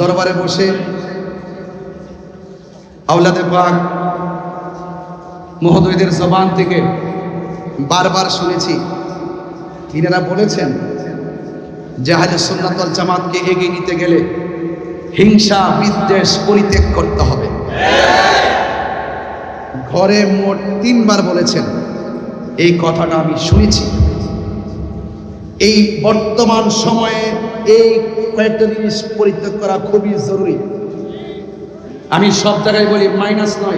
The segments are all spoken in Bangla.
দরবারে বসে আউলাদে পাক মহোদয়দের জবান থেকে বারবার শুনেছি। তিনারা বলেছেন যে হাজর সুন্নাতল জামাতকে এগিয়ে নিতে গেলে হিংসা, বিদ্বেষ পরিত্যাগ করতে হবে। ঘরে মোট তিনবার বলেছেন, এই কথাটা আমি শুনেছি। এই বর্তমান সময়ে এই কয়েকটা জিনিস পরিত্যাগ করা খুবই জরুরি। আমি সব জায়গায় বলি মাইনাস নয়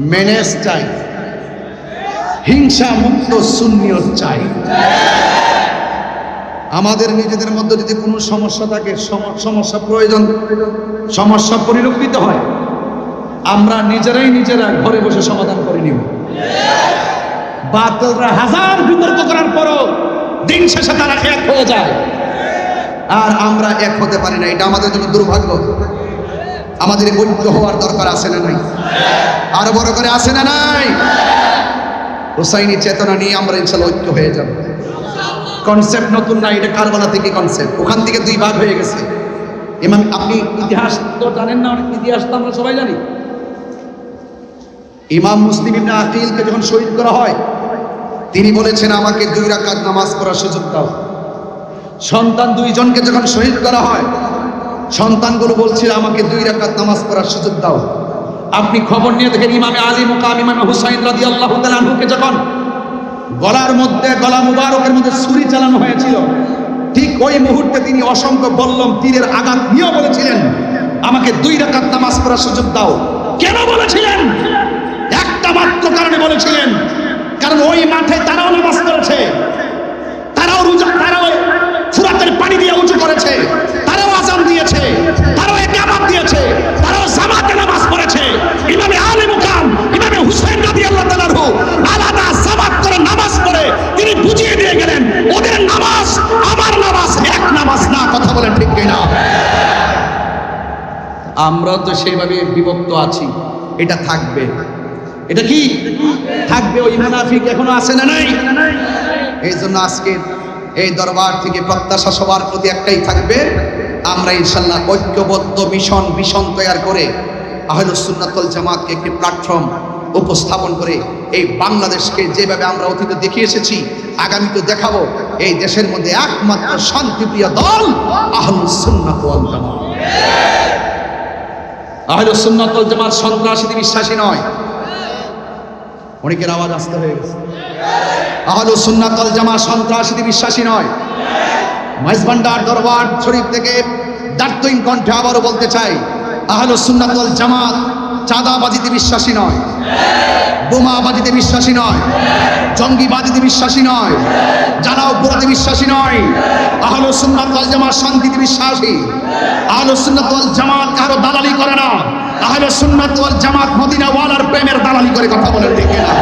ম্যানেজ চাই। হিংসা মুক্ত শূন্যত চাই। আমাদের নিজেদের মধ্যে যদি কোনো সমস্যা থাকে, সম- সমস্যা প্রয়োজন, সমস্যা পরিলক্ষিত হয়, আমরা নিজেরাই নিজেরা ঘরে বসে সমাধান করে নিব। বাতিলরা হাজার বিতর্ক করার পরও দিন শেষে তারা এক হয়ে যায়। আর আমরা এক হতে পারি না, এটা আমাদের জন্য দুর্ভাগ্য। আমাদের ঐক্য হওয়ার দরকার আছে না নাই? আরও বড় করে আছে না নাই? হোসাইনি চেতনা নিয়ে আমরা ইনশাল্লাহ ঐক্য হয়ে যাব। কনসেপ্ট নতুন না, এটা কারবালা থেকে কনসেপ্ট ওখান থেকে দুই ভাগ হয়ে গেছে। ইমাম, আপনি ইতিহাস তো জানেন না, অনেক ইতিহাস তো আমরা সবাই জানি। ইমাম মুসলিম ইবনে আকিলকে যখন শহীদ করা হয় তিনি বলেছেন, আমাকে দুই রাকাত নামাজ পড়ার সুযোগ দাও। সন্তান দুইজনকে যখন শহীদ করা হয়, সন্তানগুলো বলছিল, আমাকে দুই রাকাত নামাজ পড়ার সুযোগ দাও। আপনি খবর নিয়ে দেখেন, ইমামে আলী মুকাম, ইমামে হুসাইন রাদি আল্লাহ তালুকে যখন গলার মধ্যে গলা মুবারকের মধ্যে ছুরি চালানো হয়েছিল, ঠিক ওই মুহূর্তে তিনি অসংখ্য বললম তীরের আঘাত নিয়েও বলেছিলেন, আমাকে দুই রাকাত নামাজ পড়ার সুযোগ দাও। কেন বলেছিলেন? একটা মাত্র কারণে বলেছিলেন কারণ ওই মাঠে তারাও নামাজ পড়েছে। তারাও রোজা তারাও ফুরাতের পানি দিয়ে উঁচু করেছে। তারাও আজান দিয়েছে। তারাও একামত দিয়েছে। তারাও জামাতে নামাজ পড়েছে। ইমামে আলে মুকাম, ইমামে হুসাইন রাদিয়াল্লাহু তাআলাহু আলাদা জামাত করে নামাজ পড়ে। তিনি বুঝিয়ে দিয়ে গেলেন, ওদের নামাজ আমার নামাজ, এক নামাজ না। কথা বলেন ঠিক কিনা? আমরা তো সেইভাবে বিভক্ত আছি। এটা থাকবে। এটা কি? থাকবে ওই মুনাফিক এখনও আছে না নাই? এই জন্য আজকে এই দরবার থেকে প্রত্যাশা সবার প্রতি একটাই থাকবে, আমরা ইনশাল্লাহ ঐক্যবদ্ধ মিশন মিশন তৈরি করে আহলুস সুন্নাতুল জামাতকে একটি প্ল্যাটফর্ম উপস্থাপন করে এই বাংলাদেশকে যেভাবে আমরা অতীতে দেখিয়ে এসেছি, আগামীতে দেখাবো, এই দেশের মধ্যে একমাত্র শান্তিপ্রিয় দল আহলুস সুন্নাত ওয়াল জামাত। আহলুস সুন্নাত ওয়াল জামাত সন্ত্রাসীতে বিশ্বাসী নয়। অনেকের আওয়াজ আসতে হয়ে গেছে। আহলুস সুন্নাত ওয়াল জামাত সন্ত্রাসীতে বিশ্বাসী নয়। মাইজভান্ডার দরবার শরীফ থেকে দার্থহীন কণ্ঠে আবারও বলতে চাই আহলুস সুন্নাত ওয়াল জামাত চাঁদাবাজিতে বিশ্বাসী নয়। বোমাবাজিতে বিশ্বাসী নয়। জঙ্গিবাজিতে বিশ্বাসী নয়। জ্বালাও পোড়াতে বিশ্বাসী নয়, আহলো সুন্নাত ওয়াল জামাত শান্তিতে বিশ্বাসী। আহলো সুন্নাত ওয়াল জামাত কারও দালালি করে না। আহলে সুন্নাত ওয়াল জামাত মদিনা ওয়ালার প্রেমের দালালি করে কথা বলে ঠিক না